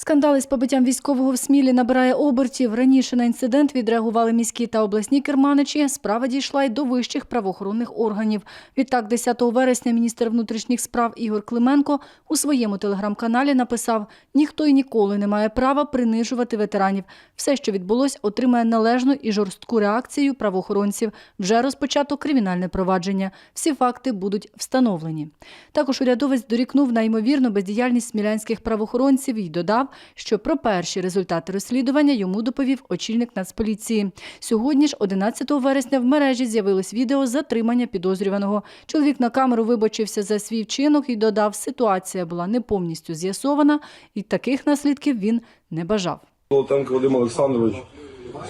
Скандали з побиттям військового в Смілі набирає обертів. Раніше на інцидент відреагували міські та обласні керманичі. Справа дійшла й до вищих правоохоронних органів. Відтак, 10 вересня міністр внутрішніх справ Ігор Клименко у своєму телеграм-каналі написав: ніхто й ніколи не має права принижувати ветеранів. Все, що відбулось, отримає належну і жорстку реакцію правоохоронців. Вже розпочато кримінальне провадження. Всі факти будуть встановлені. Також урядовець дорікнув на ймовірну бездіяльність смілянських правоохоронців і додав, що про перші результати розслідування йому доповів очільник Нацполіції. Сьогодні ж, 11 вересня, в мережі з'явилось відео затримання підозрюваного. Чоловік на камеру вибачився за свій вчинок і додав, ситуація була не повністю з'ясована, і таких наслідків він не бажав. Лотенко Вадим Олександрович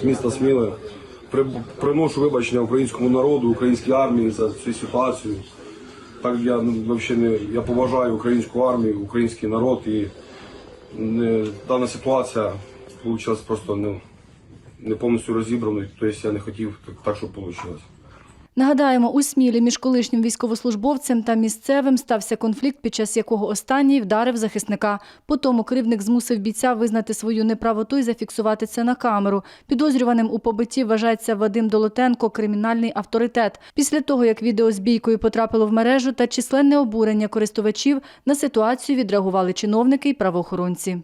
з міста Сміли. Приношу вибачення українському народу, українській армії за цю ситуацію. Так я ну, взагалі не я поважаю українську армію, український народ і дана ситуація вийшла просто не, не повністю розібраною. Тобто я не хотів так, так щоб вийшло. Нагадаємо, у Смілі між колишнім військовослужбовцем та місцевим стався конфлікт, під час якого останній вдарив захисника. Потім кривник змусив бійця визнати свою неправоту і зафіксувати це на камеру. Підозрюваним у побитті вважається Вадим Долотенко, кримінальний авторитет. Після того, як відео з бійкою потрапило в мережу та численне обурення користувачів, на ситуацію відреагували чиновники і правоохоронці.